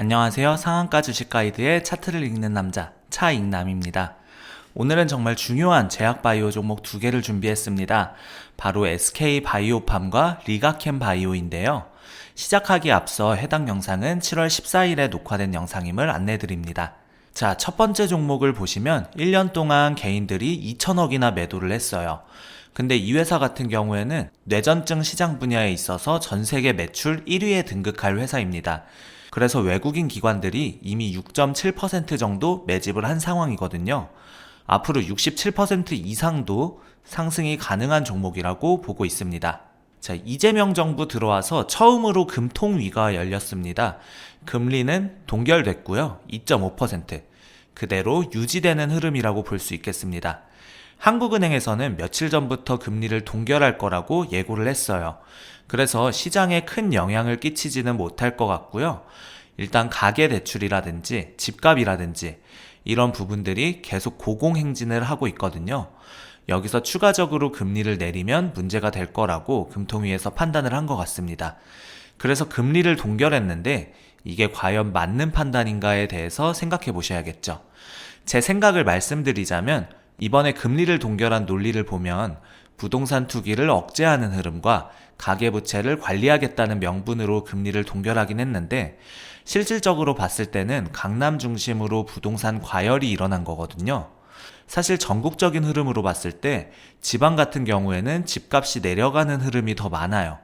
안녕하세요. 상한가 주식 가이드의 차트를 읽는 남자 차익남입니다. 오늘은 정말 중요한 제약 바이오 종목 두 개를 준비했습니다. 바로 SK 바이오팜과 리가캠 바이오인데요. 시작하기 앞서 해당 영상은 7월 14일에 녹화된 영상임을 안내 드립니다. 자, 첫 번째 종목을 보시면 1년 동안 개인들이 2천억이나 매도를 했어요. 근데 이 회사 같은 경우에는 뇌전증 시장 분야에 있어서 전 세계 매출 1위에 등극할 회사입니다. 그래서 외국인 기관들이 이미 6.7% 정도 매집을 한 상황이거든요. 앞으로 67% 이상도 상승이 가능한 종목이라고 보고 있습니다. 자, 이재명 정부 들어와서 처음으로 금통위가 열렸습니다. 금리는 동결됐고요. 2.5%. 그대로 유지되는 흐름이라고 볼 수 있겠습니다. 한국은행에서는 며칠 전부터 금리를 동결할 거라고 예고를 했어요. 그래서 시장에 큰 영향을 끼치지는 못할 것 같고요. 일단 가계 대출이라든지 집값이라든지 이런 부분들이 계속 고공행진을 하고 있거든요. 여기서 추가적으로 금리를 내리면 문제가 될 거라고 금통위에서 판단을 한 것 같습니다. 그래서 금리를 동결했는데 이게 과연 맞는 판단인가에 대해서 생각해 보셔야겠죠. 제 생각을 말씀드리자면 이번에 금리를 동결한 논리를 보면 부동산 투기를 억제하는 흐름과 가계부채를 관리하겠다는 명분으로 금리를 동결하긴 했는데 실질적으로 봤을 때는 강남 중심으로 부동산 과열이 일어난 거거든요. 사실 전국적인 흐름으로 봤을 때 지방 같은 경우에는 집값이 내려가는 흐름이 더 많아요.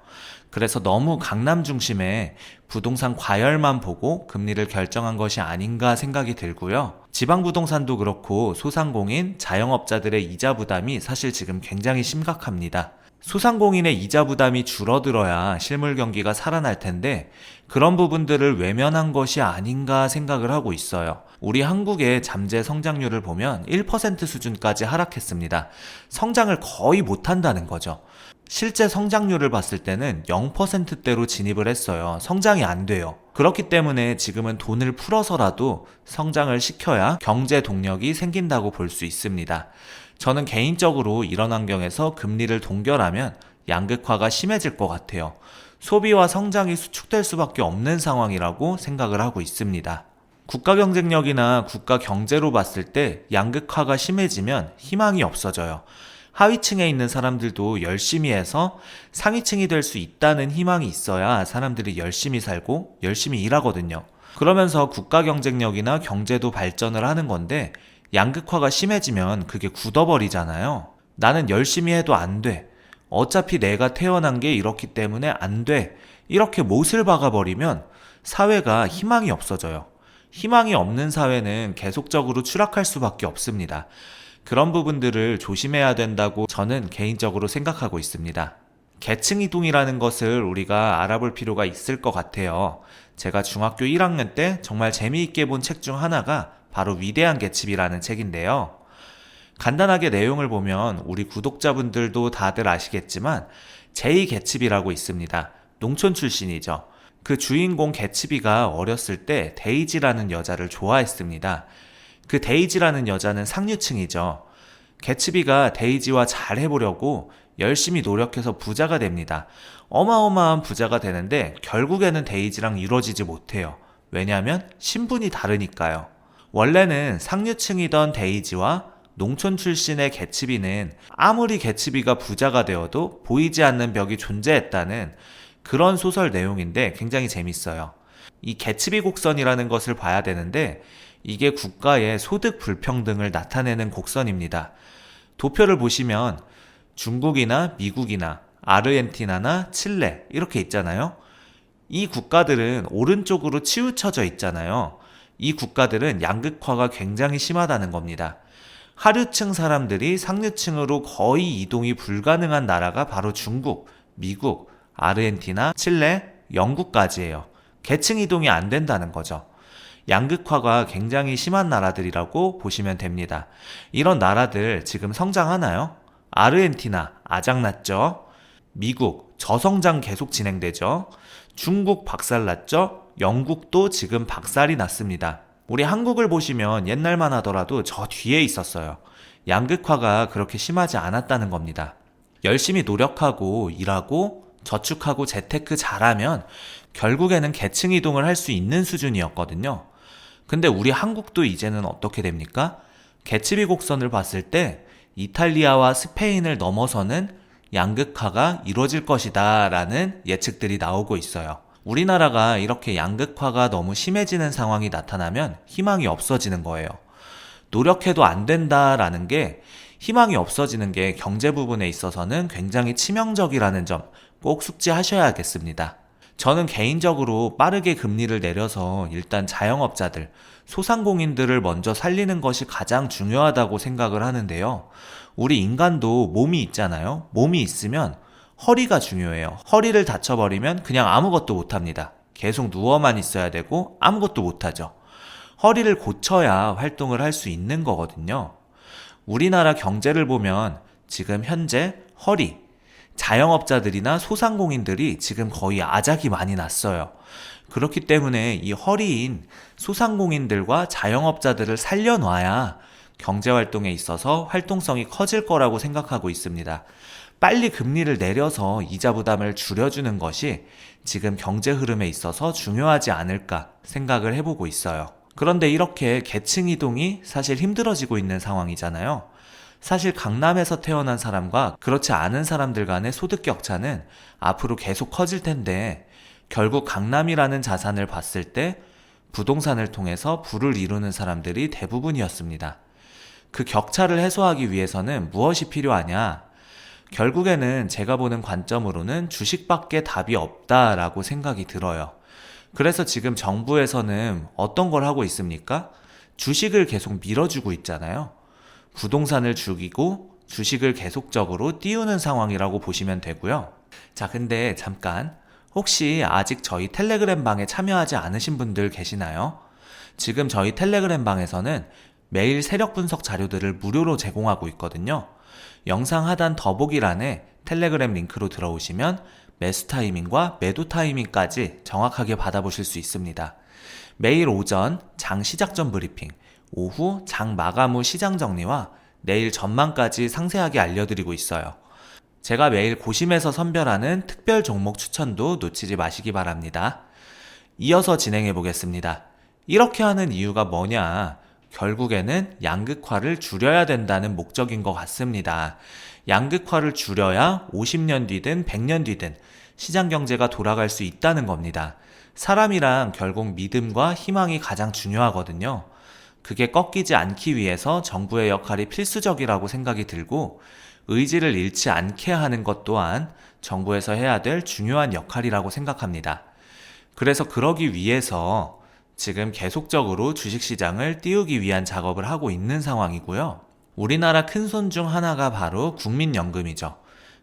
그래서 너무 강남 중심의 부동산 과열만 보고 금리를 결정한 것이 아닌가 생각이 들고요. 지방 부동산도 그렇고 소상공인, 자영업자들의 이자 부담이 사실 지금 굉장히 심각합니다. 소상공인의 이자 부담이 줄어들어야 실물 경기가 살아날 텐데 그런 부분들을 외면한 것이 아닌가 생각을 하고 있어요. 우리 한국의 잠재 성장률을 보면 1% 수준까지 하락했습니다. 성장을 거의 못한다는 거죠. 실제 성장률을 봤을 때는 0%대로 진입을 했어요. 성장이 안 돼요. 그렇기 때문에 지금은 돈을 풀어서라도 성장을 시켜야 경제 동력이 생긴다고 볼 수 있습니다. 저는 개인적으로 이런 환경에서 금리를 동결하면 양극화가 심해질 것 같아요. 소비와 성장이 수축될 수밖에 없는 상황이라고 생각을 하고 있습니다. 국가 경쟁력이나 국가 경제로 봤을 때 양극화가 심해지면 희망이 없어져요. 하위층에 있는 사람들도 열심히 해서 상위층이 될 수 있다는 희망이 있어야 사람들이 열심히 살고 열심히 일하거든요. 그러면서 국가 경쟁력이나 경제도 발전을 하는 건데 양극화가 심해지면 그게 굳어버리잖아요. 나는 열심히 해도 안 돼. 어차피 내가 태어난 게 이렇기 때문에 안 돼. 이렇게 못을 박아버리면 사회가 희망이 없어져요. 희망이 없는 사회는 계속적으로 추락할 수밖에 없습니다. 그런 부분들을 조심해야 된다고 저는 개인적으로 생각하고 있습니다. 계층 이동이라는 것을 우리가 알아볼 필요가 있을 것 같아요. 제가 중학교 1학년 때 정말 재미있게 본 책 중 하나가 바로 위대한 계집이라는 책인데요. 간단하게 내용을 보면 우리 구독자분들도 다들 아시겠지만 제이 개츠비라고 있습니다. 농촌 출신이죠. 그 주인공 개츠비가 어렸을 때 데이지라는 여자를 좋아했습니다. 그 데이지라는 여자는 상류층이죠. 개츠비가 데이지와 잘 해보려고 열심히 노력해서 부자가 됩니다. 어마어마한 부자가 되는데 결국에는 데이지랑 이루어지지 못해요. 왜냐하면 신분이 다르니까요. 원래는 상류층이던 데이지와 농촌 출신의 개츠비는 아무리 개츠비가 부자가 되어도 보이지 않는 벽이 존재했다는 그런 소설 내용인데 굉장히 재밌어요. 이 개츠비 곡선이라는 것을 봐야 되는데 이게 국가의 소득 불평등을 나타내는 곡선입니다. 도표를 보시면 중국이나 미국이나 아르헨티나나 칠레 이렇게 있잖아요. 이 국가들은 오른쪽으로 치우쳐져 있잖아요. 이 국가들은 양극화가 굉장히 심하다는 겁니다. 하류층 사람들이 상류층으로 거의 이동이 불가능한 나라가 바로 중국, 미국, 아르헨티나, 칠레, 영국까지예요. 계층 이동이 안 된다는 거죠. 양극화가 굉장히 심한 나라들이라고 보시면 됩니다. 이런 나라들 지금 성장하나요? 아르헨티나 아작났죠. 미국 저성장 계속 진행되죠. 중국 박살났죠. 영국도 지금 박살이 났습니다. 우리 한국을 보시면 옛날만 하더라도 저 뒤에 있었어요. 양극화가 그렇게 심하지 않았다는 겁니다. 열심히 노력하고 일하고 저축하고 재테크 잘하면 결국에는 계층 이동을 할 수 있는 수준이었거든요. 근데 우리 한국도 이제는 어떻게 됩니까? 개츠비 곡선을 봤을 때 이탈리아와 스페인을 넘어서는 양극화가 이루어질 것이다 라는 예측들이 나오고 있어요. 우리나라가 이렇게 양극화가 너무 심해지는 상황이 나타나면 희망이 없어지는 거예요. 노력해도 안 된다라는 게 희망이 없어지는 게 경제 부분에 있어서는 굉장히 치명적이라는 점 꼭 숙지하셔야겠습니다. 저는 개인적으로 빠르게 금리를 내려서 일단 자영업자들, 소상공인들을 먼저 살리는 것이 가장 중요하다고 생각을 하는데요. 우리 인간도 몸이 있잖아요. 몸이 있으면 허리가 중요해요. 허리를 다쳐버리면 그냥 아무것도 못합니다. 계속 누워만 있어야 되고 아무것도 못하죠. 허리를 고쳐야 활동을 할 수 있는 거거든요. 우리나라 경제를 보면 지금 현재 허리, 자영업자들이나 소상공인들이 지금 거의 아작이 많이 났어요. 그렇기 때문에 이 허리인 소상공인들과 자영업자들을 살려놔야 경제 활동에 있어서 활동성이 커질 거라고 생각하고 있습니다. 빨리 금리를 내려서 이자 부담을 줄여주는 것이 지금 경제 흐름에 있어서 중요하지 않을까 생각을 해보고 있어요. 그런데 이렇게 계층 이동이 사실 힘들어지고 있는 상황이잖아요. 사실 강남에서 태어난 사람과 그렇지 않은 사람들 간의 소득 격차는 앞으로 계속 커질 텐데 결국 강남이라는 자산을 봤을 때 부동산을 통해서 부를 이루는 사람들이 대부분이었습니다. 그 격차를 해소하기 위해서는 무엇이 필요하냐? 결국에는 제가 보는 관점으로는 주식밖에 답이 없다라고 생각이 들어요. 그래서 지금 정부에서는 어떤 걸 하고 있습니까? 주식을 계속 밀어주고 있잖아요. 부동산을 죽이고 주식을 계속적으로 띄우는 상황이라고 보시면 되고요. 자, 근데 잠깐. 혹시 아직 저희 텔레그램 방에 참여하지 않으신 분들 계시나요? 지금 저희 텔레그램 방에서는 매일 세력 분석 자료들을 무료로 제공하고 있거든요. 영상 하단 더보기란에 텔레그램 링크로 들어오시면 매수 타이밍과 매도 타이밍까지 정확하게 받아보실 수 있습니다. 매일 오전 장 시작 전 브리핑, 오후 장 마감 후 시장 정리와 내일 전망까지 상세하게 알려드리고 있어요. 제가 매일 고심해서 선별하는 특별 종목 추천도 놓치지 마시기 바랍니다. 이어서 진행해 보겠습니다. 이렇게 하는 이유가 뭐냐? 결국에는 양극화를 줄여야 된다는 목적인 것 같습니다. 양극화를 줄여야 50년 뒤든 100년 뒤든 시장 경제가 돌아갈 수 있다는 겁니다. 사람이랑 결국 믿음과 희망이 가장 중요하거든요. 그게 꺾이지 않기 위해서 정부의 역할이 필수적이라고 생각이 들고 의지를 잃지 않게 하는 것 또한 정부에서 해야 될 중요한 역할이라고 생각합니다. 그래서 그러기 위해서 지금 계속적으로 주식시장을 띄우기 위한 작업을 하고 있는 상황이고요. 우리나라 큰손 중 하나가 바로 국민연금이죠.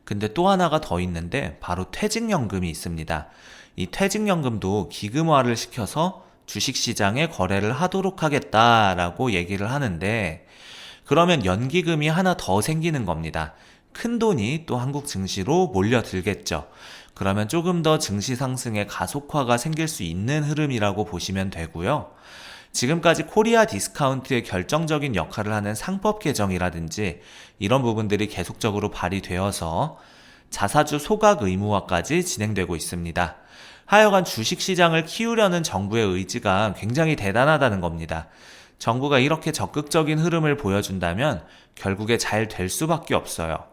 근데 또 하나가 더 있는데 바로 퇴직연금이 있습니다. 이 퇴직연금도 기금화를 시켜서 주식시장에 거래를 하도록 하겠다라고 얘기를 하는데 그러면 연기금이 하나 더 생기는 겁니다. 큰 돈이 또 한국 증시로 몰려들겠죠. 그러면 조금 더 증시 상승의 가속화가 생길 수 있는 흐름이라고 보시면 되고요. 지금까지 코리아 디스카운트의 결정적인 역할을 하는 상법 개정이라든지 이런 부분들이 계속적으로 발휘되어서 자사주 소각 의무화까지 진행되고 있습니다. 하여간 주식 시장을 키우려는 정부의 의지가 굉장히 대단하다는 겁니다. 정부가 이렇게 적극적인 흐름을 보여준다면 결국에 잘 될 수밖에 없어요.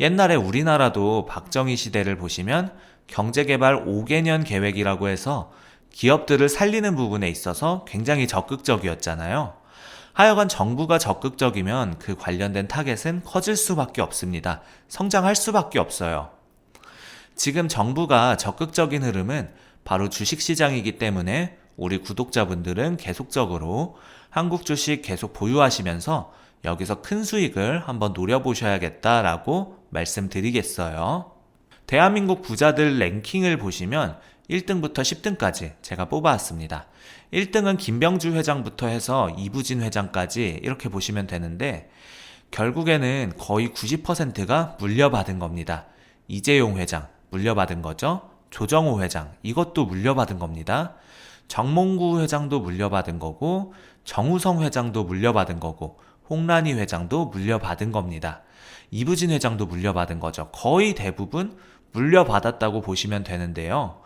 옛날에 우리나라도 박정희 시대를 보시면 경제개발 5개년 계획이라고 해서 기업들을 살리는 부분에 있어서 굉장히 적극적이었잖아요. 하여간 정부가 적극적이면 그 관련된 타겟은 커질 수밖에 없습니다. 성장할 수밖에 없어요. 지금 정부가 적극적인 흐름은 바로 주식 시장이기 때문에 우리 구독자분들은 계속적으로 한국 주식 계속 보유하시면서 여기서 큰 수익을 한번 노려보셔야겠다라고 말씀드리겠어요. 대한민국 부자들 랭킹을 보시면 1등부터 10등까지 제가 뽑아왔습니다. 1등은 김병주 회장부터 해서 이부진 회장까지 이렇게 보시면 되는데 결국에는 거의 90%가 물려받은 겁니다. 이재용 회장 물려받은 거죠. 조정호 회장 이것도 물려받은 겁니다. 정몽구 회장도 물려받은 거고 정우성 회장도 물려받은 거고 홍란희 회장도 물려받은 겁니다. 이부진 회장도 물려받은 거죠. 거의 대부분 물려받았다고 보시면 되는데요.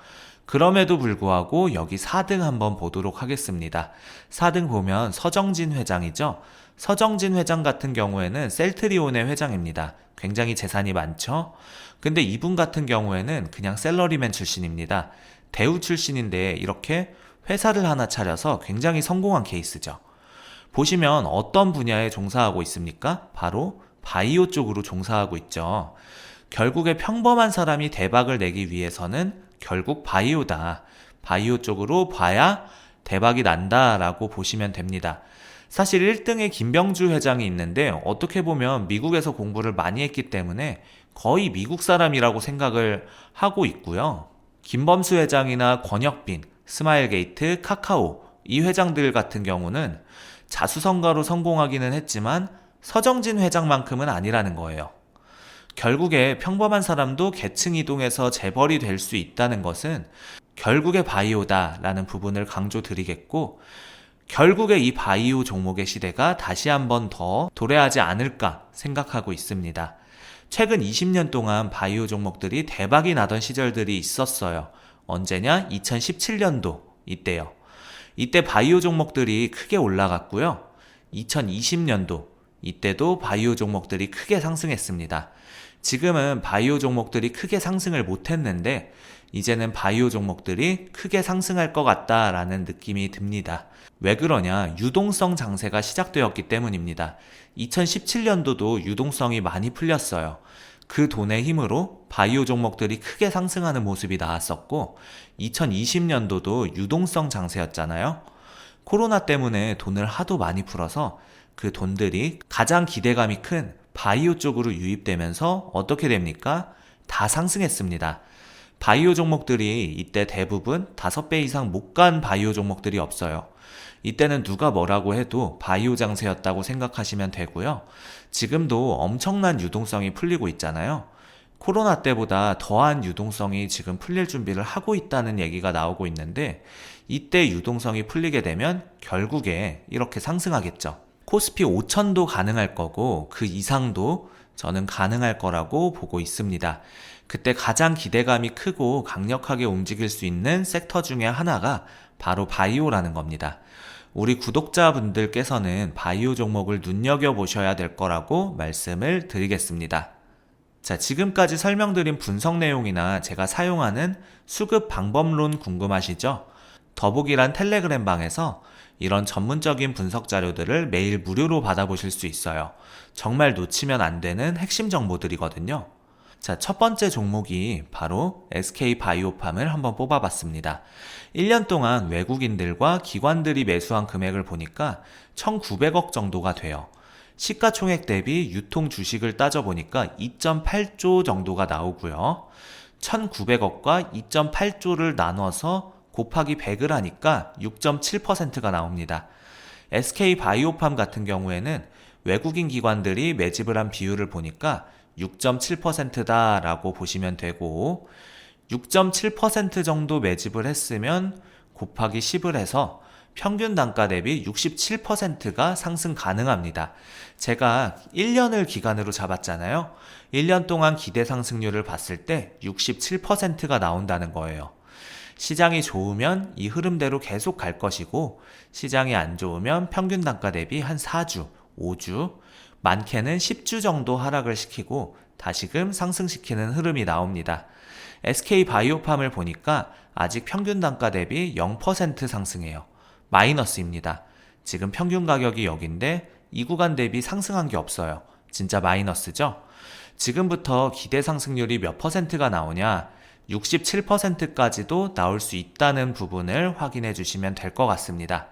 그럼에도 불구하고 여기 4등 한번 보도록 하겠습니다. 4등 보면 서정진 회장이죠. 서정진 회장 같은 경우에는 셀트리온의 회장입니다. 굉장히 재산이 많죠. 근데 이분 같은 경우에는 그냥 셀러리맨 출신입니다. 대우 출신인데 이렇게 회사를 하나 차려서 굉장히 성공한 케이스죠. 보시면 어떤 분야에 종사하고 있습니까? 바로 바이오 쪽으로 종사하고 있죠. 결국에 평범한 사람이 대박을 내기 위해서는 결국 바이오다. 바이오 쪽으로 봐야 대박이 난다라고 보시면 됩니다. 사실 1등에 김병주 회장이 있는데 어떻게 보면 미국에서 공부를 많이 했기 때문에 거의 미국 사람이라고 생각을 하고 있고요. 김범수 회장이나 권혁빈, 스마일게이트, 카카오 이 회장들 같은 경우는 자수성가로 성공하기는 했지만 서정진 회장만큼은 아니라는 거예요. 결국에 평범한 사람도 계층 이동해서 재벌이 될 수 있다는 것은 결국에 바이오다라는 부분을 강조드리겠고 결국에 이 바이오 종목의 시대가 다시 한번 더 도래하지 않을까 생각하고 있습니다. 최근 20년 동안 바이오 종목들이 대박이 나던 시절들이 있었어요. 언제냐? 2017년도 이때요. 이때 바이오 종목들이 크게 올라갔고요. 2020년도 이때도 바이오 종목들이 크게 상승했습니다. 지금은 바이오 종목들이 크게 상승을 못했는데 이제는 바이오 종목들이 크게 상승할 것 같다라는 느낌이 듭니다. 왜 그러냐? 유동성 장세가 시작되었기 때문입니다. 2017년도도 유동성이 많이 풀렸어요. 그 돈의 힘으로 바이오 종목들이 크게 상승하는 모습이 나왔었고 2020년도도 유동성 장세였잖아요. 코로나 때문에 돈을 하도 많이 풀어서 그 돈들이 가장 기대감이 큰 바이오 쪽으로 유입되면서 어떻게 됩니까? 다 상승했습니다. 바이오 종목들이 이때 대부분 5배 이상 못 간 바이오 종목들이 없어요. 이때는 누가 뭐라고 해도 바이오 장세였다고 생각하시면 되고요. 지금도 엄청난 유동성이 풀리고 있잖아요. 코로나 때보다 더한 유동성이 지금 풀릴 준비를 하고 있다는 얘기가 나오고 있는데 이때 유동성이 풀리게 되면 결국에 이렇게 상승하겠죠. 코스피 5천도 가능할 거고 그 이상도 저는 가능할 거라고 보고 있습니다. 그때 가장 기대감이 크고 강력하게 움직일 수 있는 섹터 중에 하나가 바로 바이오라는 겁니다. 우리 구독자분들께서는 바이오 종목을 눈여겨보셔야 될 거라고 말씀을 드리겠습니다. 자, 지금까지 설명드린 분석 내용이나 제가 사용하는 수급 방법론 궁금하시죠? 더보기란 텔레그램 방에서 이런 전문적인 분석 자료들을 매일 무료로 받아보실 수 있어요. 정말 놓치면 안 되는 핵심 정보들이거든요. 자, 첫 번째 종목이 바로 SK 바이오팜을 한번 뽑아봤습니다. 1년 동안 외국인들과 기관들이 매수한 금액을 보니까 1,900억 정도가 돼요. 시가총액 대비 유통 주식을 따져보니까 2.8조 정도가 나오고요. 1,900억과 2.8조를 나눠서 곱하기 100을 하니까 6.7%가 나옵니다. SK 바이오팜 같은 경우에는 외국인 기관들이 매집을 한 비율을 보니까 6.7%다라고 보시면 되고 6.7% 정도 매집을 했으면 곱하기 10을 해서 평균 단가 대비 67%가 상승 가능합니다. 제가 1년을 기간으로 잡았잖아요. 1년 동안 기대 상승률을 봤을 때 67%가 나온다는 거예요. 시장이 좋으면 이 흐름대로 계속 갈 것이고 시장이 안 좋으면 평균 단가 대비 한 4주, 5주, 많게는 10주 정도 하락을 시키고 다시금 상승시키는 흐름이 나옵니다. SK 바이오팜을 보니까 아직 평균 단가 대비 0% 상승해요. 마이너스입니다. 지금 평균 가격이 여긴데 이 구간 대비 상승한 게 없어요. 진짜 마이너스죠? 지금부터 기대 상승률이 몇 퍼센트가 나오냐? 67%까지도 나올 수 있다는 부분을 확인해 주시면 될 것 같습니다.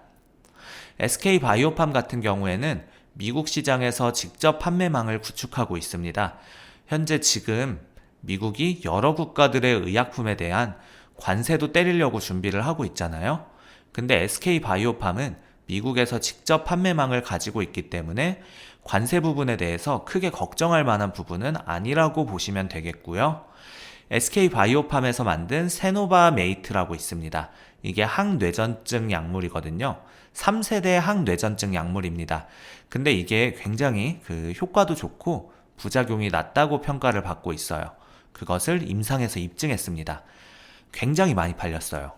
SK 바이오팜 같은 경우에는 미국 시장에서 직접 판매망을 구축하고 있습니다. 현재 지금 미국이 여러 국가들의 의약품에 대한 관세도 때리려고 준비를 하고 있잖아요. 근데 SK 바이오팜은 미국에서 직접 판매망을 가지고 있기 때문에 관세 부분에 대해서 크게 걱정할 만한 부분은 아니라고 보시면 되겠고요. SK 바이오팜에서 만든 세노바 메이트라고 있습니다. 이게 항뇌전증 약물이거든요. 3세대 항뇌전증 약물입니다. 근데 이게 굉장히 그 효과도 좋고 부작용이 낮다고 평가를 받고 있어요. 그것을 임상에서 입증했습니다. 굉장히 많이 팔렸어요.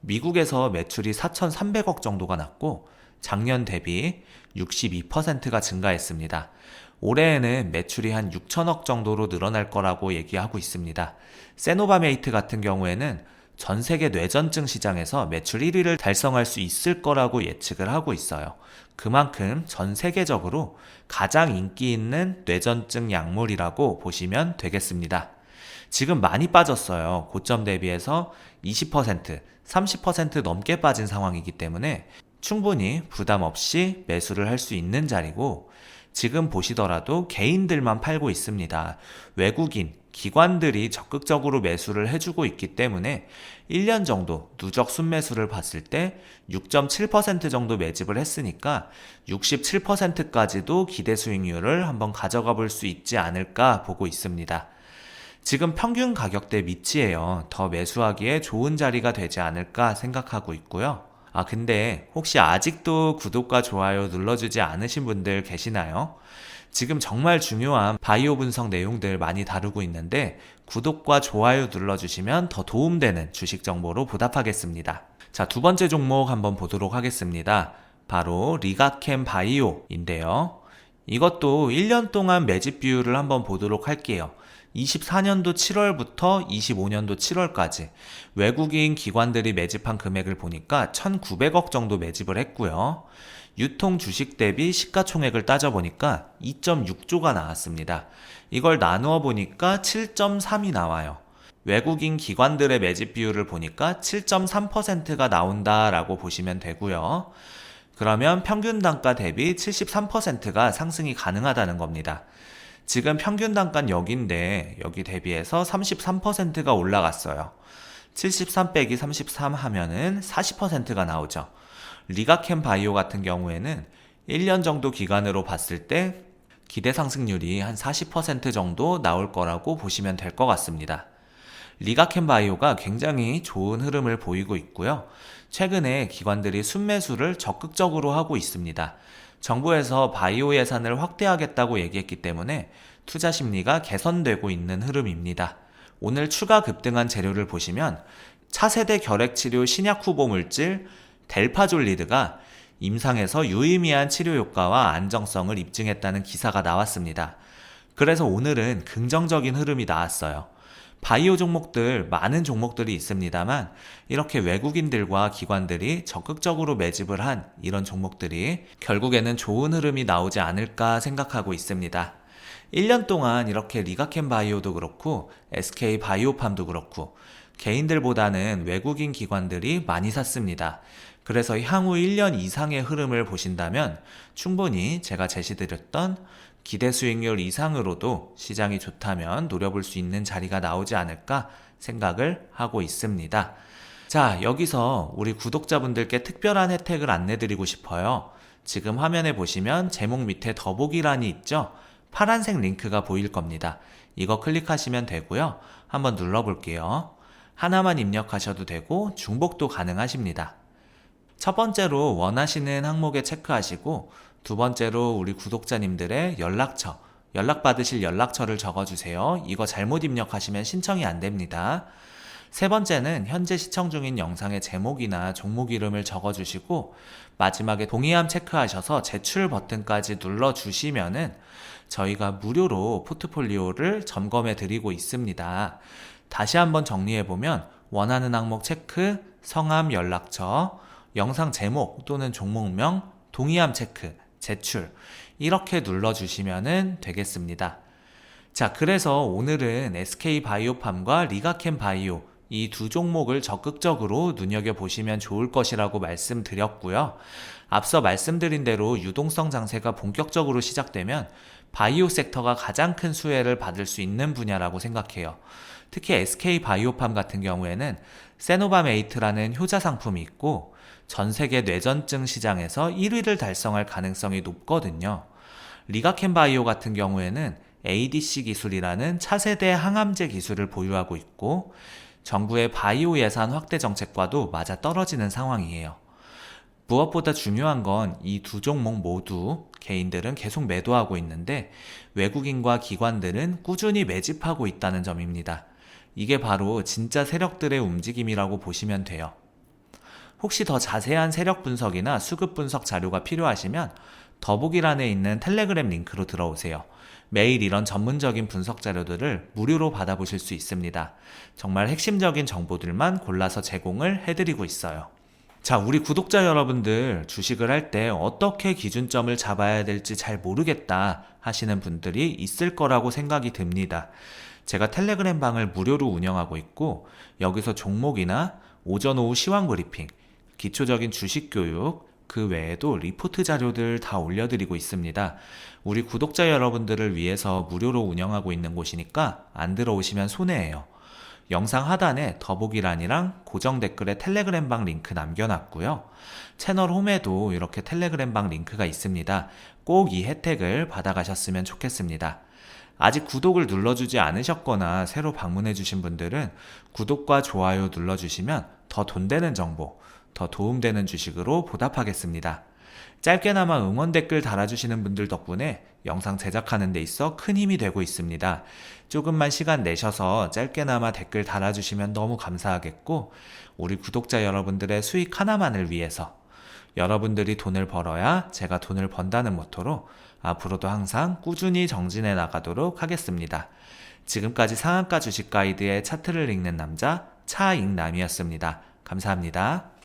미국에서 매출이 4,300억 정도가 났고 작년 대비 62%가 증가했습니다. 올해에는 매출이 한 6천억 정도로 늘어날 거라고 얘기하고 있습니다. 세노바메이트 같은 경우에는 전 세계 뇌전증 시장에서 매출 1위를 달성할 수 있을 거라고 예측을 하고 있어요. 그만큼 전 세계적으로 가장 인기 있는 뇌전증 약물이라고 보시면 되겠습니다. 지금 많이 빠졌어요. 고점 대비해서 20%, 30% 넘게 빠진 상황이기 때문에 충분히 부담 없이 매수를 할 수 있는 자리고 지금 보시더라도 개인들만 팔고 있습니다. 외국인, 기관들이 적극적으로 매수를 해주고 있기 때문에 1년 정도 누적 순매수를 봤을 때 6.7% 정도 매집을 했으니까 67%까지도 기대 수익률을 한번 가져가 볼 수 있지 않을까 보고 있습니다. 지금 평균 가격대 밑이에요. 더 매수하기에 좋은 자리가 되지 않을까 생각하고 있고요. 아, 근데 혹시 아직도 구독과 좋아요 눌러주지 않으신 분들 계시나요? 지금 정말 중요한 바이오 분석 내용들 많이 다루고 있는데 구독과 좋아요 눌러주시면 더 도움되는 주식 정보로 보답하겠습니다. 자, 두 번째 종목 한번 보도록 하겠습니다. 바로 리가캠 바이오인데요. 이것도 1년 동안 매집 비율을 한번 보도록 할게요. 24년도 7월부터 25년도 7월까지 외국인 기관들이 매집한 금액을 보니까 1,900억 정도 매집을 했고요. 유통 주식 대비 시가총액을 따져보니까 2.6조가 나왔습니다. 이걸 나누어 보니까 7.3이 나와요. 외국인 기관들의 매집 비율을 보니까 7.3%가 나온다라고 보시면 되고요. 그러면 평균 단가 대비 73%가 상승이 가능하다는 겁니다. 지금 평균 단가는 여기인데 여기 대비해서 33%가 올라갔어요. 73 빼기 33 하면은 40%가 나오죠. 리가캠 바이오 같은 경우에는 1년 정도 기간으로 봤을 때 기대 상승률이 한 40% 정도 나올 거라고 보시면 될 것 같습니다. 리가캠 바이오가 굉장히 좋은 흐름을 보이고 있고요. 최근에 기관들이 순매수를 적극적으로 하고 있습니다. 정부에서 바이오 예산을 확대하겠다고 얘기했기 때문에 투자 심리가 개선되고 있는 흐름입니다. 오늘 추가 급등한 재료를 보시면 차세대 결핵치료 신약 후보 물질 델파졸리드가 임상에서 유의미한 치료 효과와 안정성을 입증했다는 기사가 나왔습니다. 그래서 오늘은 긍정적인 흐름이 나왔어요. 바이오 종목들 많은 종목들이 있습니다만 이렇게 외국인들과 기관들이 적극적으로 매집을 한 이런 종목들이 결국에는 좋은 흐름이 나오지 않을까 생각하고 있습니다. 1년 동안 이렇게 리가켄 바이오도 그렇고 SK 바이오팜도 그렇고 개인들보다는 외국인 기관들이 많이 샀습니다. 그래서 향후 1년 이상의 흐름을 보신다면 충분히 제가 제시드렸던 기대 수익률 이상으로도 시장이 좋다면 노려볼 수 있는 자리가 나오지 않을까 생각을 하고 있습니다. 자, 여기서 우리 구독자분들께 특별한 혜택을 안내드리고 싶어요. 지금 화면에 보시면 제목 밑에 더보기란이 있죠? 파란색 링크가 보일 겁니다. 이거 클릭하시면 되고요. 한번 눌러볼게요. 하나만 입력하셔도 되고 중복도 가능하십니다. 첫 번째로 원하시는 항목에 체크하시고 두 번째로 우리 구독자님들의 연락처, 연락받으실 연락처를 적어주세요. 이거 잘못 입력하시면 신청이 안 됩니다. 세 번째는 현재 시청 중인 영상의 제목이나 종목 이름을 적어주시고 마지막에 동의함 체크하셔서 제출 버튼까지 눌러주시면은 저희가 무료로 포트폴리오를 점검해 드리고 있습니다. 다시 한번 정리해 보면 원하는 항목 체크, 성함 연락처, 영상 제목 또는 종목명, 동의함 체크, 제출 이렇게 눌러주시면 되겠습니다. 자, 그래서 오늘은 SK 바이오팜과 리가캠 바이오 이 두 종목을 적극적으로 눈여겨보시면 좋을 것이라고 말씀드렸고요. 앞서 말씀드린 대로 유동성 장세가 본격적으로 시작되면 바이오 섹터가 가장 큰 수혜를 받을 수 있는 분야라고 생각해요. 특히 SK 바이오팜 같은 경우에는 세노바메이트라는 효자 상품이 있고 전 세계 뇌전증 시장에서 1위를 달성할 가능성이 높거든요. 리가켄 바이오 같은 경우에는 ADC 기술이라는 차세대 항암제 기술을 보유하고 있고 정부의 바이오 예산 확대 정책과도 맞아 떨어지는 상황이에요. 무엇보다 중요한 건 이 두 종목 모두 개인들은 계속 매도하고 있는데 외국인과 기관들은 꾸준히 매집하고 있다는 점입니다. 이게 바로 진짜 세력들의 움직임이라고 보시면 돼요. 혹시 더 자세한 세력 분석이나 수급 분석 자료가 필요하시면 더보기란에 있는 텔레그램 링크로 들어오세요. 매일 이런 전문적인 분석 자료들을 무료로 받아보실 수 있습니다. 정말 핵심적인 정보들만 골라서 제공을 해드리고 있어요. 자, 우리 구독자 여러분들 주식을 할 때 어떻게 기준점을 잡아야 될지 잘 모르겠다 하시는 분들이 있을 거라고 생각이 듭니다. 제가 텔레그램 방을 무료로 운영하고 있고 여기서 종목이나 오전 오후 시황 브리핑, 기초적인 주식 교육, 그 외에도 리포트 자료들 다 올려드리고 있습니다. 우리 구독자 여러분들을 위해서 무료로 운영하고 있는 곳이니까 안 들어오시면 손해예요. 영상 하단에 더보기란이랑 고정 댓글에 텔레그램 방 링크 남겨놨고요. 채널 홈에도 이렇게 텔레그램 방 링크가 있습니다. 꼭 이 혜택을 받아가셨으면 좋겠습니다. 아직 구독을 눌러주지 않으셨거나 새로 방문해주신 분들은 구독과 좋아요 눌러주시면 더 돈 되는 정보, 더 도움되는 주식으로 보답하겠습니다. 짧게나마 응원 댓글 달아주시는 분들 덕분에 영상 제작하는 데 있어 큰 힘이 되고 있습니다. 조금만 시간 내셔서 짧게나마 댓글 달아주시면 너무 감사하겠고, 우리 구독자 여러분들의 수익 하나만을 위해서 여러분들이 돈을 벌어야 제가 돈을 번다는 모토로 앞으로도 항상 꾸준히 정진해 나가도록 하겠습니다. 지금까지 상한가 주식 가이드의 차트를 읽는 남자 차익남이었습니다. 감사합니다.